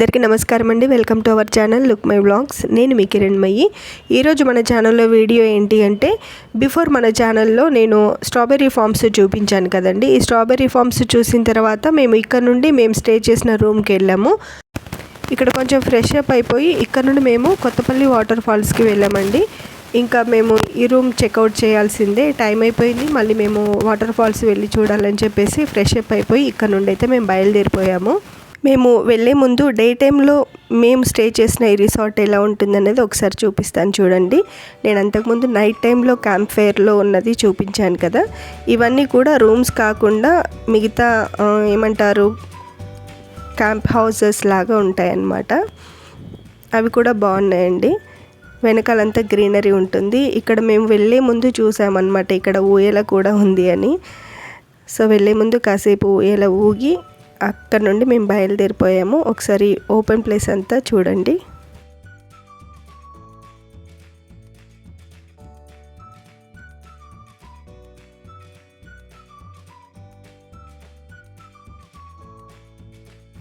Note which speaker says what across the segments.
Speaker 1: అందరికీ నమస్కారం అండి. Welcome to our channel look my blogs. నేను మీ కిరణ్మయ్యి ఈరోజు మన ఛానల్లో వీడియో ఏంటి అంటే బిఫోర్ మన ఛానల్లో నేను స్ట్రాబెర్రీ ఫార్మ్స్ చూపించాను కదండి. ఈ స్ట్రాబెర్రీ ఫార్మ్స్ చూసిన తర్వాత మేము ఇక్కడ నుండి మేము స్టే చేసిన రూమ్కి వెళ్ళాము. ఇక్కడ కొంచెం ఫ్రెష్ అప్ అయిపోయి ఇక్కడ నుండి మేము కొత్తపల్లి వాటర్ ఫాల్స్కి వెళ్ళామండి. ఇంకా మేము ఈ రూమ్ చెక్అవుట్ చేయాల్సిందే. టైం అయిపోయింది. మళ్ళీ మేము వాటర్ ఫాల్స్ వెళ్ళి చూడాలని చెప్పేసి ఫ్రెష్ అప్ అయిపోయి ఇక్కడ నుండి అయితే మేము బయలుదేరిపోయాము. మేము వెళ్ళే ముందు డే టైంలో మేము స్టే చేసిన ఈ రిసార్ట్ ఎలా ఉంటుందనేది ఒకసారి చూపిస్తాను చూడండి. నేను అంతకుముందు నైట్ టైంలో క్యాంప్ ఫైర్లో ఉన్నది చూపించాను కదా. ఇవన్నీ కూడా రూమ్స్ కాకుండా మిగతా ఏమంటారు క్యాంప్ హౌసెస్ లాగా ఉంటాయన్నమాట. అవి కూడా బాగున్నాయండి. వెనకాలంతా గ్రీనరీ ఉంటుంది. ఇక్కడ మేము వెళ్ళే ముందు చూసామన్నమాట. ఇక్కడ ఊయల కూడా ఉంది అని. సో వెళ్ళే ముందు కాసేపు ఊయల ఊగి అక్కడ నుండి మేము బయలుదేరిపోయాము. ఒకసారి ఓపెన్ ప్లేస్ అంతా చూడండి.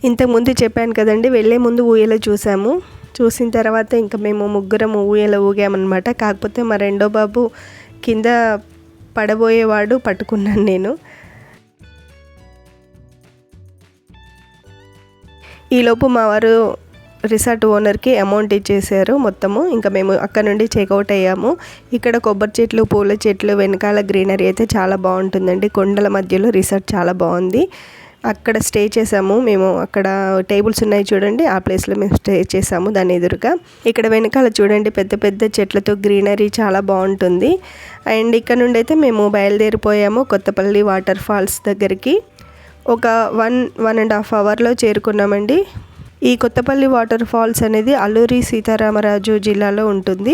Speaker 1: ఇంతకుముందు చెప్పాను కదండి వెళ్ళే ముందు ఊయల చూసాము. చూసిన తర్వాత ఇంకా మేము ముగ్గురం ఊయల ఊగామన్నమాట. కాకపోతే మా రెండో బాబు కింద పడబోయేవాడు పట్టుకున్నాను నేను. ఈలోపు మా వారు రిసార్ట్ ఓనర్కి అమౌంట్ ఇచ్చేసారు మొత్తము. ఇంకా మేము అక్కడ నుండి చెక్అవుట్ అయ్యాము. ఇక్కడ కొబ్బరి చెట్లు పూల చెట్లు వెనకాల గ్రీనరీ అయితే చాలా బాగుంటుందండి. కొండల మధ్యలో రిసార్ట్ చాలా బాగుంది. అక్కడ స్టే చేసాము. మేము అక్కడ టేబుల్స్ ఉన్నాయి చూడండి. ఆ ప్లేస్లో మేము స్టే చేసాము దాని ఎదురుగా. ఇక్కడ వెనకాల చూడండి పెద్ద పెద్ద చెట్లతో గ్రీనరీ చాలా బాగుంటుంది. అండ్ ఇక్కడ నుండి అయితే మేము బయలుదేరిపోయాము కొత్తపల్లి వాటర్ ఫాల్స్ దగ్గరికి. ఒక వన్ వన్ అండ్ హాఫ్ అవర్లో చేరుకున్నామండి. ఈ కొత్తపల్లి వాటర్ ఫాల్స్ అనేది అల్లూరి సీతారామరాజు జిల్లాలో ఉంటుంది.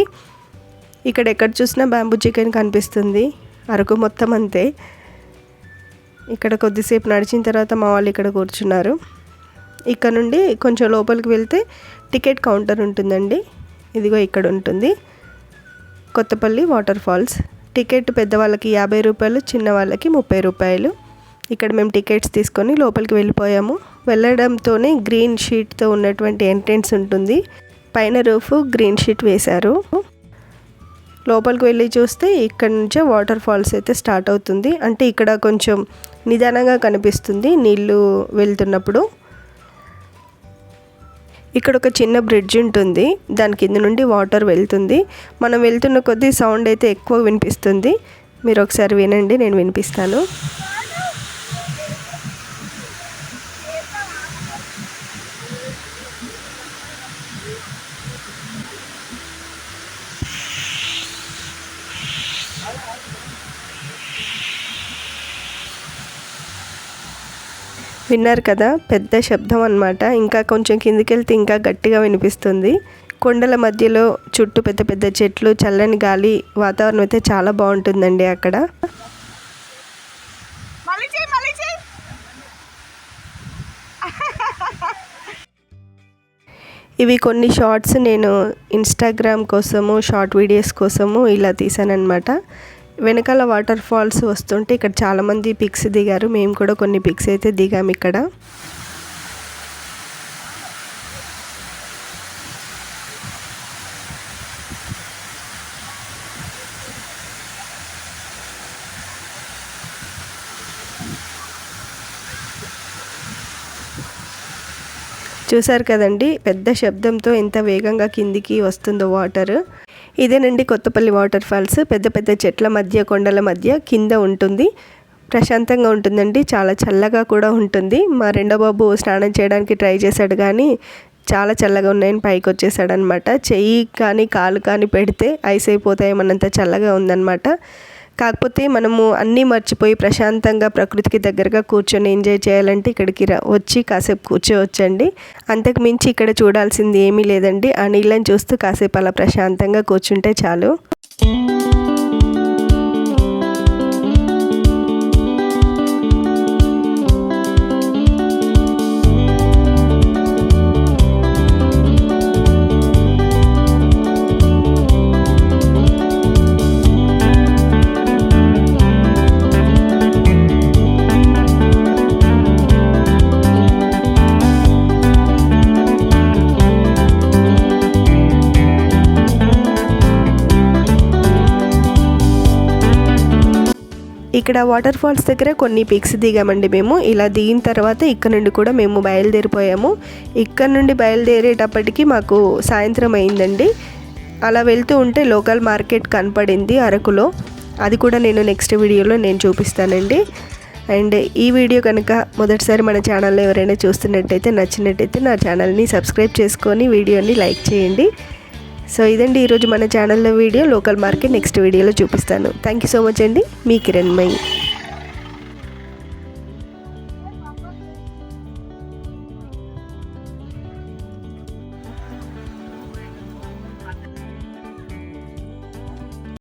Speaker 1: ఇక్కడ ఎక్కడ చూసినా బ్యాంబూ చికెన్ కనిపిస్తుంది. అరకు మొత్తం అంతే. ఇక్కడ కొద్దిసేపు నడిచిన తర్వాత మా వాళ్ళు ఇక్కడ కూర్చున్నారు. ఇక్కడ నుండి కొంచెం లోపలికి వెళ్తే టికెట్ కౌంటర్ ఉంటుందండి. ఇదిగో ఇక్కడ ఉంటుంది. Kothapalli water falls. టికెట్ పెద్దవాళ్ళకి యాభై రూపాయలు చిన్న వాళ్ళకి ముప్పై రూపాయలు. ఇక్కడ మేము టికెట్స్ తీసుకొని లోపలికి వెళ్ళిపోయాము. వెళ్ళడంతోనే గ్రీన్ షీట్తో ఉన్నటువంటి ఎంట్రెన్స్ ఉంటుంది. పైన రూఫ్ గ్రీన్ షీట్ వేశారు. లోపలికి వెళ్ళి చూస్తే ఇక్కడ నుంచే వాటర్ ఫాల్స్ అయితే స్టార్ట్ అవుతుంది. అంటే ఇక్కడ కొంచెం నిదానంగా కనిపిస్తుంది నీళ్ళు వెళ్తున్నప్పుడు. ఇక్కడ ఒక చిన్న బ్రిడ్జ్ ఉంటుంది. దాని కింద నుండి వాటర్ వెళ్తుంది. మనం వెళ్తున్న కొద్దీ సౌండ్ అయితే ఎక్కువ వినిపిస్తుంది. మీరు ఒకసారి వినండి నేను వినిపిస్తాను. విన్నారు కదా పెద్ద శబ్దం అన్నమాట. ఇంకా కొంచెం కిందికి వెళ్తే ఇంకా గట్టిగా వినిపిస్తుంది. కొండల మధ్యలో చుట్టూ పెద్ద పెద్ద చెట్లు చల్లని గాలి వాతావరణం అయితే చాలా బాగుంటుందండి అక్కడ. ఇవి కొన్ని షార్ట్స్ నేను ఇన్స్టాగ్రామ్ కోసము షార్ట్ వీడియోస్ కోసము ఇలా తీసానమాట వెనకాల వాటర్ ఫాల్స్ వస్తుంటే ఇక్కడ చాలామంది పిక్స్ దిగారు. మేము కూడా కొన్ని పిక్స్ అయితే దిగాము ఇక్కడ. చూసారు కదండి పెద్ద శబ్దంతో ఎంత వేగంగా కిందికి వస్తుందో వాటర్. ఇదేనండి కొత్తపల్లి వాటర్ ఫాల్స్ పెద్ద పెద్ద చెట్ల మధ్య కొండల మధ్య కింద ఉంటుంది. ప్రశాంతంగా ఉంటుందండి. చాలా చల్లగా కూడా ఉంటుంది. మా రెండో బాబు స్నానం చేయడానికి ట్రై చేశాడు కానీ చాలా చల్లగా ఉన్నాయని పైకి వచ్చేసాడనమాట చెయ్యి కానీ కాలు కానీ పెడితే ఐస్ అయిపోతాయేమన్నంత చల్లగా ఉందన్నమాట. కాకపోతే మనము అన్నీ మర్చిపోయి ప్రశాంతంగా ప్రకృతికి దగ్గరగా కూర్చొని ఎంజాయ్ చేయాలంటే ఇక్కడికి రా వచ్చి కాసేపు కూర్చోవచ్చండి. అంతకు మించి ఇక్కడ చూడాల్సింది ఏమీ లేదండి. ఆ నీళ్ళని చూస్తూ కాసేపు అలా ప్రశాంతంగా కూర్చుంటే చాలు. ఇక్కడ వాటర్ ఫాల్స్ దగ్గర కొన్ని పిక్స్ దిగామండి మేము. ఇలా దిగిన తర్వాత ఇక్కడ నుండి కూడా మేము బయలుదేరిపోయాము. ఇక్కడ నుండి బయలుదేరేటప్పటికి మాకు సాయంత్రం అయిందండి. అలా వెళ్తూ ఉంటే లోకల్ మార్కెట్ కనపడింది అరకులో. అది కూడా నేను నెక్స్ట్ వీడియోలో నేను చూపిస్తానండి. అండ్ ఈ వీడియో కనుక మొదటిసారి మన ఛానల్లో ఎవరైనా చూస్తున్నట్టయితే నచ్చినట్టయితే నా ఛానల్ని సబ్స్క్రైబ్ చేసుకొని వీడియోని లైక్ చేయండి. సో ఇదండి ఈరోజు మన ఛానల్లో వీడియో. లోకల్ మార్కెట్ నెక్స్ట్ వీడియోలో చూపిస్తాను. థ్యాంక్ యూ సో మచ్ అండి. మీ మై.